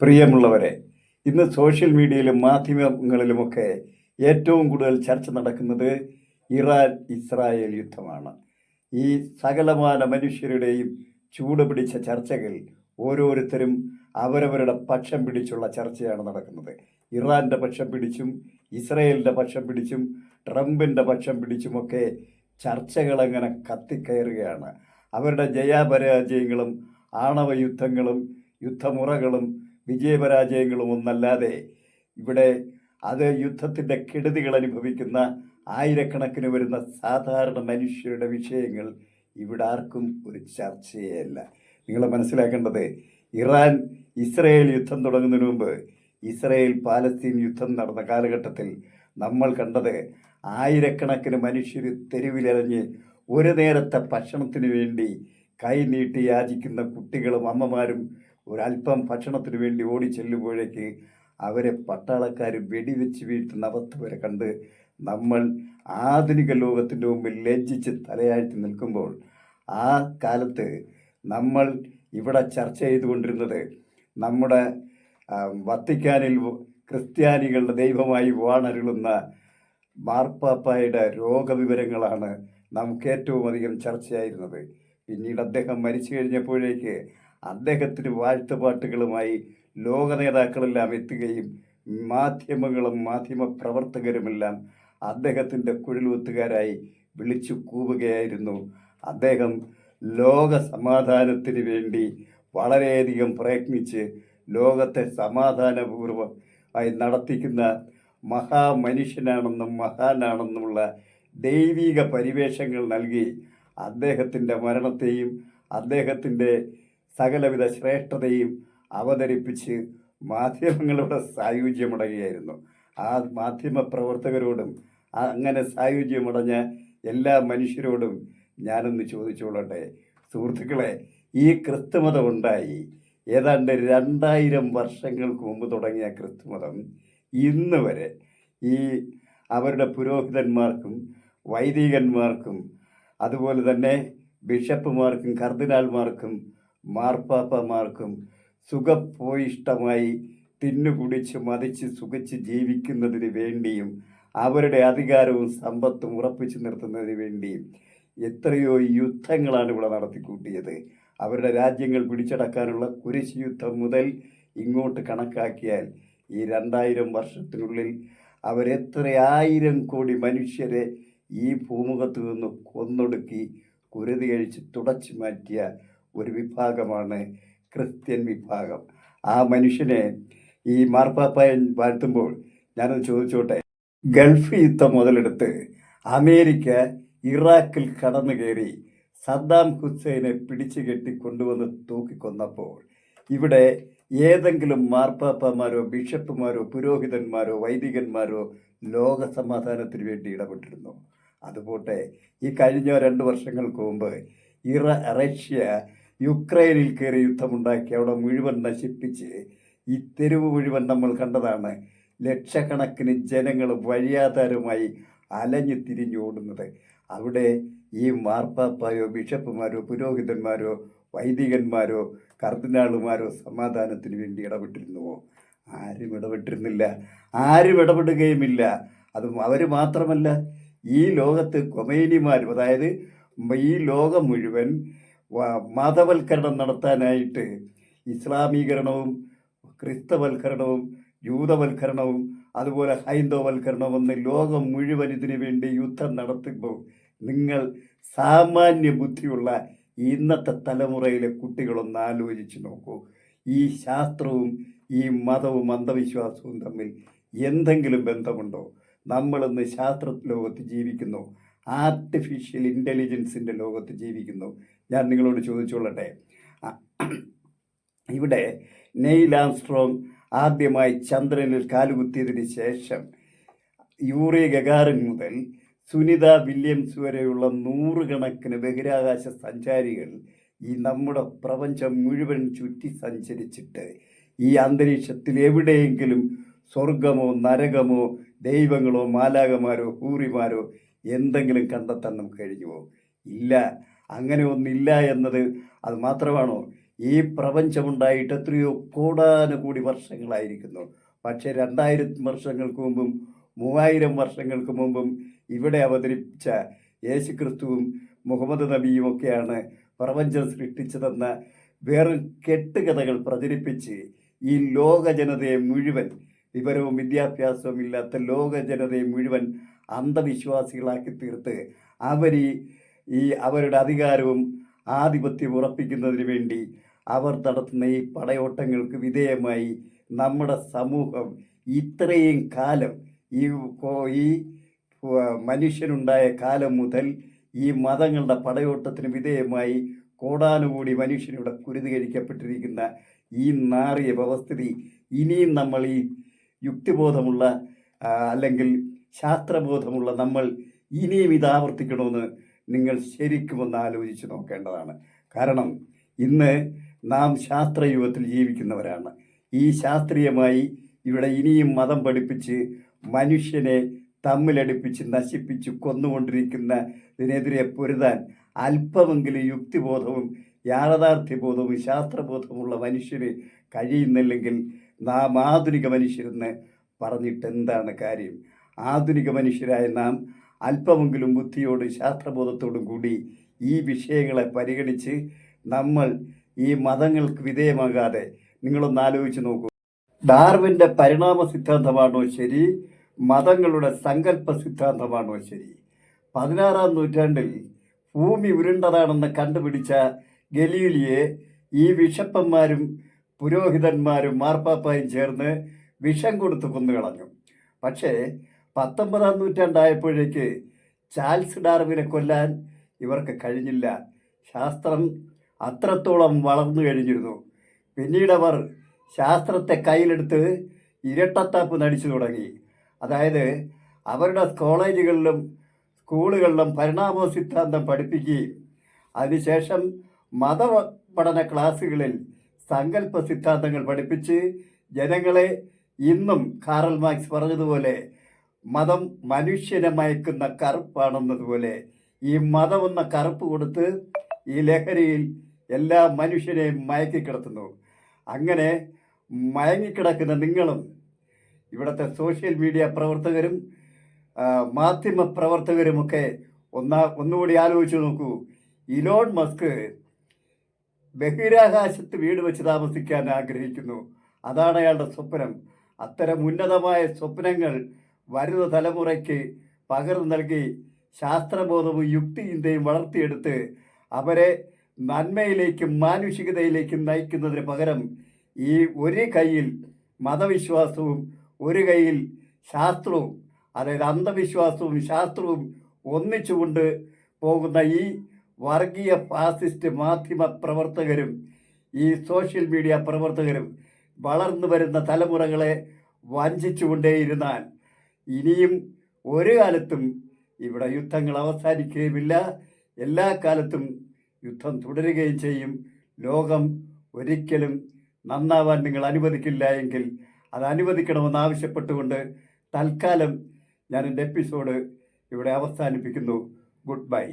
പ്രിയമുള്ളവരെ ഇന്ന് സോഷ്യൽ മീഡിയയിലും മാധ്യമങ്ങളിലുമൊക്കെ ഏറ്റവും കൂടുതൽ ചർച്ച നടക്കുന്നത് ഇറാൻ ഇസ്രായേൽ യുദ്ധമാണ്. ഈ സകലമാന മനുഷ്യരുടെയും ചൂട് പിടിച്ച ചർച്ചകൾ ഓരോരുത്തരും അവരവരുടെ പക്ഷം പിടിച്ചുള്ള ചർച്ചയാണ് നടക്കുന്നത്. ഇറാന്റെ പക്ഷം പിടിച്ചും ഇസ്രായേലിന്റെ പക്ഷം പിടിച്ചും ട്രംപിന്റെ പക്ഷം പിടിച്ചുമൊക്കെ ചർച്ചകളങ്ങനെ കത്തിക്കയറുകയാണ്. അവരുടെ ജയാപരാജയങ്ങളും ആണവ യുദ്ധങ്ങളും യുദ്ധമുറകളും വിജയപരാജയങ്ങളും ഒന്നല്ലാതെ ഇവിടെ അത് യുദ്ധത്തിന്റെ കെടുതികൾ അനുഭവിക്കുന്ന ആയിരക്കണക്കിന് വരുന്ന സാധാരണ മനുഷ്യരുടെ വിഷയങ്ങൾ ഇവിടെ ആർക്കും ഒരു ചർച്ചയല്ല നിങ്ങൾ മനസ്സിലാക്കേണ്ടത് ഇറാൻ ഇസ്രയേൽ യുദ്ധം തുടങ്ങുന്നതിന് മുമ്പ് ഇസ്രയേൽ പാലസ്തീൻ യുദ്ധം നടന്ന കാലഘട്ടത്തിൽ നമ്മൾ കണ്ടത് ആയിരക്കണക്കിന് മനുഷ്യർ തെരുവിലിറങ്ങി ഒരു നേരത്തെ ഭക്ഷണത്തിന് വേണ്ടി കൈ നീട്ടി യാചിക്കുന്ന കുട്ടികളും അമ്മമാരും ഒരല്പം ഭക്ഷണത്തിന് വേണ്ടി ഓടി ചെല്ലുമ്പോഴേക്ക് അവരെ പട്ടാളക്കാർ വെടിവെച്ച് വീഴ്ത്തുന്ന അവസ്ഥ വരെ കണ്ട് നമ്മൾ ആധുനിക ലോകത്തിന്റെ മുമ്പിൽ ലജ്ജിച്ച് തലയാഴ്ത്തി നിൽക്കുമ്പോൾ ആ കാലത്ത് നമ്മൾ ഇവിടെ ചർച്ച ചെയ്തുകൊണ്ടിരുന്നത് നമ്മുടെ വത്തിക്കാനിൽ ക്രിസ്ത്യാനികളുടെ ദൈവമായി വാണരുളുന്ന മാർപ്പാപ്പായുടെ രോഗവിവരങ്ങളാണ് നമുക്ക് ഏറ്റവും അധികം ചർച്ചയായിരുന്നത്. പിന്നീട് അദ്ദേഹം മരിച്ചു കഴിഞ്ഞപ്പോഴേക്ക് അദ്ദേഹത്തിന് വാഴ്ത്തുപാട്ടുകളുമായി ലോക നേതാക്കളെല്ലാം എത്തുകയും മാധ്യമങ്ങളും മാധ്യമ പ്രവർത്തകരുമെല്ലാം അദ്ദേഹത്തിന്റെ കുഴലുകുത്തുകാരായി വിളിച്ചു കൂവുകയായിരുന്നു. അദ്ദേഹം ലോക സമാധാനത്തിന് വേണ്ടി വളരെയധികം പ്രയത്നിച്ച് ലോകത്തെ സമാധാനപൂർവം ആയി നടത്തിക്കുന്ന മഹാമനുഷ്യനാണെന്നും മഹാനാണെന്നുമുള്ള ദൈവിക പരിവേഷങ്ങൾ നൽകി അദ്ദേഹത്തിന്റെ മരണത്തെയും അദ്ദേഹത്തിന്റെ സകലവിധ ശ്രേഷ്ഠതയും അവതരിപ്പിച്ച് മാധ്യമങ്ങളുടെ സായുജ്യമടയുകയായിരുന്നു ആ മാധ്യമ പ്രവർത്തകരോടും അങ്ങനെ സായുജ്യമടഞ്ഞ എല്ലാ മനുഷ്യരോടും ഞാനൊന്ന് ചോദിച്ചോളട്ടെ സുഹൃത്തുക്കളെ ഈ ക്രിസ്തുമതം ഉണ്ടായി. ഏതാണ്ട് രണ്ടായിരം വർഷങ്ങൾക്ക് മുമ്പ് തുടങ്ങിയ ക്രിസ്തുമതം ഇന്ന് വരെ ഈ അവരുടെ പുരോഹിതന്മാർക്കും വൈദികന്മാർക്കും അതുപോലെ തന്നെ ബിഷപ്പുമാർക്കും കർദിനാൾമാർക്കും മാർപ്പാപ്പമാർക്കും സുഖപോയിഷ്ടമായി തിന്നുകുടിച്ച് മതിച്ച് സുഖിച്ച് ജീവിക്കുന്നതിന് വേണ്ടിയും അവരുടെ അധികാരവും സമ്പത്തും ഉറപ്പിച്ചു നിർത്തുന്നതിന് വേണ്ടിയും എത്രയോ യുദ്ധങ്ങളാണ് ഇവിടെ നടത്തിക്കൂട്ടിയത്. അവരുടെ രാജ്യങ്ങൾ പിടിച്ചടക്കാനുള്ള കുരിശ് യുദ്ധം മുതൽ ഇങ്ങോട്ട് കണക്കാക്കിയാൽ ഈ രണ്ടായിരം വർഷത്തിനുള്ളിൽ അവരെത്ര ആയിരം കോടി മനുഷ്യരെ ഈ ഭൂമുഖത്തു നിന്ന് കൊന്നൊടുക്കി കുരുതി കഴിച്ച് തുടച്ചു മാറ്റിയ ഒരു വിഭാഗമാണ് ക്രിസ്ത്യൻ വിഭാഗം. ആ മനുഷ്യനെ ഈ മാർപ്പാപ്പായൻ വാഴ്ത്തുമ്പോൾ ഞാനത് ചോദിച്ചോട്ടെ? ഗൾഫ് യുദ്ധം മുതലെടുത്ത് അമേരിക്ക ഇറാഖിൽ കടന്നു കയറി സദ്ദാം ഹുസൈനെ പിടിച്ചു കെട്ടി കൊണ്ടുവന്ന് തൂക്കിക്കൊന്നപ്പോൾ ഇവിടെ ഏതെങ്കിലും മാർപ്പാപ്പമാരോ ബിഷപ്പുമാരോ പുരോഹിതന്മാരോ വൈദികന്മാരോ ലോക സമാധാനത്തിന് വേണ്ടി ഇടപെട്ടിരുന്നു. അതുപോട്ടെ ഈ കഴിഞ്ഞ രണ്ട് വർഷങ്ങൾക്ക് മുമ്പ് ഇറ റഷ്യ യുക്രൈനിൽ കയറി യുദ്ധമുണ്ടാക്കി അവിടെ മുഴുവൻ നശിപ്പിച്ച് ഈ തെരുവ് മുഴുവൻ നമ്മൾ കണ്ടതാണ്. ലക്ഷക്കണക്കിന് ജനങ്ങൾ വഴിയാധാരമായി അലഞ്ഞു തിരിഞ്ഞോടുന്നത് അവിടെ ഈ മാർപ്പാപ്പായോ ബിഷപ്പുമാരോ പുരോഹിതന്മാരോ വൈദികന്മാരോ കർദിനാളുമാരോ സമാധാനത്തിന് വേണ്ടി ഇടപെട്ടിരുന്നുവോ ആരും ഇടപെട്ടിരുന്നില്ല. ആരും ഇടപെടുകയുമില്ല. അത് അവർ മാത്രമല്ല ഈ ലോകത്ത് കൊമേനിമാരും അതായത് ഈ ലോകം മുഴുവൻ മതവൽക്കരണം നടത്താനായിട്ട് ഇസ്ലാമീകരണവും ക്രിസ്തവൽക്കരണവും ജൂതവൽക്കരണവും അതുപോലെ ഹൈന്ദവവൽക്കരണവും എന്ന് ലോകം മുഴുവൻ ഇതിനു വേണ്ടി യുദ്ധം നടത്തുമ്പോൾ നിങ്ങൾ സാമാന്യ ബുദ്ധിയുള്ള ഇന്നത്തെ തലമുറയിലെ കുട്ടികളൊന്ന് ആലോചിച്ച് നോക്കൂ. ഈ ശാസ്ത്രവും ഈ മതവും അന്ധവിശ്വാസവും തമ്മിൽ എന്തെങ്കിലും ബന്ധമുണ്ടോ? നമ്മളിന്ന് ശാസ്ത്ര ലോകത്ത് ജീവിക്കുന്നു. ആർട്ടിഫിഷ്യൽ ഇന്റലിജൻസിന്റെ ലോകത്ത് ജീവിക്കുന്നു. ഞാൻ നിങ്ങളോട് ചോദിച്ചോളട്ടെ. ഇവിടെ നെയ് ആംസ്ട്രോങ് ആദ്യമായി ചന്ദ്രനിൽ കാലുകുത്തിയതിന് ശേഷം യൂറി ഗഗാറിൻ മുതൽ സുനിത വില്യംസ് വരെയുള്ള നൂറുകണക്കിന് ബഹിരാകാശ സഞ്ചാരികൾ ഈ നമ്മുടെ പ്രപഞ്ചം മുഴുവൻ ചുറ്റി സഞ്ചരിച്ചിട്ട് ഈ അന്തരീക്ഷത്തിൽ എവിടെയെങ്കിലും സ്വർഗമോ നരകമോ ദൈവങ്ങളോ മാലാകമാരോ ഹൂറിമാരോ എന്തെങ്കിലും കണ്ടെത്താൻ നമുക്ക് കഴിഞ്ഞുവോ ഇല്ല അങ്ങനെ ഒന്നില്ല എന്നത് അത് മാത്രമാണോ? ഈ പ്രപഞ്ചമുണ്ടായിട്ട് എത്രയോ കോടാനുകൂടി വർഷങ്ങളായിരിക്കുന്നു. പക്ഷേ രണ്ടായിരം വർഷങ്ങൾക്ക് മുമ്പും മൂവായിരം വർഷങ്ങൾക്ക് മുമ്പും ഇവിടെ അവതരിപ്പിച്ച യേശു ക്രിസ്തുവും മുഹമ്മദ് നബിയും ഒക്കെയാണ് പ്രപഞ്ചം സൃഷ്ടിച്ചതെന്ന വെറും കെട്ടുകഥകൾ പ്രചരിപ്പിച്ച് ഈ ലോക ജനതയെ മുഴുവൻ വിവരവും വിദ്യാഭ്യാസവും ഇല്ലാത്ത ലോക ജനതയെ മുഴുവൻ അന്ധവിശ്വാസികളാക്കി തീർത്ത് അവർ ഈ അവരുടെ അധികാരവും ആധിപത്യം ഉറപ്പിക്കുന്നതിന് വേണ്ടി അവർ നടത്തുന്ന ഈ പടയോട്ടങ്ങൾക്ക് വിധേയമായി നമ്മുടെ സമൂഹം ഇത്രയും കാലം ഈ ഈ മനുഷ്യനുണ്ടായ കാലം മുതൽ ഈ മതങ്ങളുടെ പടയോട്ടത്തിന് വിധേയമായി കോടാനുകൂടി മനുഷ്യനിവിടെ കുരുതീകരിക്കപ്പെട്ടിരിക്കുന്ന ഈ നാറിയ വ്യവസ്ഥിതി ഇനിയും നമ്മൾ ഈ യുക്തിബോധമുള്ള അല്ലെങ്കിൽ ശാസ്ത്രബോധമുള്ള നമ്മൾ ഇനിയും ഇത് ആവർത്തിക്കണമെന്ന് നിങ്ങൾ ശരിക്കും ഒന്ന് ആലോചിച്ച് നോക്കേണ്ടതാണ്. കാരണം ഇന്ന് നാം ശാസ്ത്രയുഗത്തിൽ ജീവിക്കുന്നവരാണ്. ഈ ശാസ്ത്രീയമായി ഇവിടെ ഇനിയും മതം പഠിപ്പിച്ച് മനുഷ്യനെ തമ്മിലടിപ്പിച്ച് നശിപ്പിച്ച് കൊന്നുകൊണ്ടിരിക്കുന്നതിനെതിരെ പൊരുതാൻ അല്പമെങ്കിലും യുക്തിബോധവും യാഥാർത്ഥ്യബോധവും ശാസ്ത്രബോധമുള്ള മനുഷ്യന് കഴിയുന്നില്ലെങ്കിൽ നാം ആധുനിക മനുഷ്യരെന്ന് പറഞ്ഞിട്ട് എന്താണ് കാര്യം? ആധുനിക മനുഷ്യരായ നാം അല്പമെങ്കിലും ബുദ്ധിയോടും ശാസ്ത്രബോധത്തോടും കൂടി ഈ വിഷയങ്ങളെ പരിഗണിച്ച് നമ്മൾ ഈ മതങ്ങൾക്ക് വിധേയമാകാതെ നിങ്ങളൊന്ന് ആലോചിച്ച് നോക്കൂ. ഡാർവിന്റെ പരിണാമ സിദ്ധാന്തമാണോ ശരി? മതങ്ങളുടെ സങ്കല്പ സിദ്ധാന്തമാണോ ശരി? പതിനാറാം നൂറ്റാണ്ടിൽ ഭൂമി ഉരുണ്ടതാണെന്ന് കണ്ടുപിടിച്ച ഗലീലിയെ ഈ വിഷപ്പന്മാരും പുരോഹിതന്മാരും മാർപ്പാപ്പായും ചേർന്ന് വിഷം കൊടുത്ത് കൊന്നുകളഞ്ഞു. പക്ഷേ പത്തൊമ്പതാം നൂറ്റാണ്ടായപ്പോഴേക്ക് ചാൾസ് ഡാർവിനെ കൊല്ലാൻ ഇവർക്ക് കഴിഞ്ഞില്ല. ശാസ്ത്രം അത്രത്തോളം വളർന്നു കഴിഞ്ഞിരുന്നു. പിന്നീട് അവർ ശാസ്ത്രത്തെ കയ്യിലെടുത്ത് ഇരട്ടത്താപ്പ് നടിച്ചു തുടങ്ങി. അതായത് അവരുടെ കോളേജുകളിലും സ്കൂളുകളിലും പരിണാമ സിദ്ധാന്തം പഠിപ്പിക്കുകയും അതിനുശേഷം മത പഠന ക്ലാസ്സുകളിൽ സങ്കല്പ സിദ്ധാന്തങ്ങൾ പഠിപ്പിച്ച് ജനങ്ങളെ ഇന്നും കാറൽ മാർക്സ് പറഞ്ഞതുപോലെ മതം മനുഷ്യനെ മയക്കുന്ന കറുപ്പാണെന്നതുപോലെ ഈ മതം എന്ന കറുപ്പ് കൊടുത്ത് ഈ ലഹരിയിൽ എല്ലാ മനുഷ്യരെയും മയക്കിക്കിടത്തുന്നു അങ്ങനെ മയങ്ങിക്കിടക്കുന്ന നിങ്ങളും ഇവിടുത്തെ സോഷ്യൽ മീഡിയ പ്രവർത്തകരും മാധ്യമ പ്രവർത്തകരുമൊക്കെ ഒന്നാ ഒന്നുകൂടി ആലോചിച്ച് നോക്കൂ. ഇലോൺ മസ്ക് ബഹിരാകാശത്ത് വീട് വെച്ച് താമസിക്കാൻ ആഗ്രഹിക്കുന്നു. അതാണ് അയാളുടെ സ്വപ്നം. അത്തരം ഉന്നതമായ സ്വപ്നങ്ങൾ വരുന്ന തലമുറയ്ക്ക് പകർന്നു നൽകി ശാസ്ത്രബോധവും യുക്തിചിന്തയും വളർത്തിയെടുത്ത് അവരെ നന്മയിലേക്കും മാനുഷികതയിലേക്കും നയിക്കുന്നതിന് പകരം ഈ ഒരു കയ്യിൽ മതവിശ്വാസവും ഒരു കയ്യിൽ ശാസ്ത്രവും അതായത് അന്ധവിശ്വാസവും ശാസ്ത്രവും ഒന്നിച്ചുകൊണ്ട് പോകുന്ന ഈ വർഗീയ ഫാസിസ്റ്റ് മാധ്യമ പ്രവർത്തകരും ഈ സോഷ്യൽ മീഡിയ പ്രവർത്തകരും വളർന്നു വരുന്ന തലമുറകളെ വഞ്ചിച്ചുകൊണ്ടേയിരുന്നാൽ ഇനിയും ഒരു കാലത്തും ഇവിടെ യുദ്ധങ്ങൾ അവസാനിക്കുകയുമില്ല. എല്ലാ കാലത്തും യുദ്ധം തുടരുകയും ചെയ്യും. ലോകം ഒരിക്കലും നന്നാവാൻ നിങ്ങൾ അനുവദിക്കില്ല എങ്കിൽ അത് അനുവദിക്കണമെന്ന് ആവശ്യപ്പെട്ടുകൊണ്ട് തൽക്കാലം ഞാൻ എന്റെ എപ്പിസോഡ് ഇവിടെ അവസാനിപ്പിക്കുന്നു. Good bye.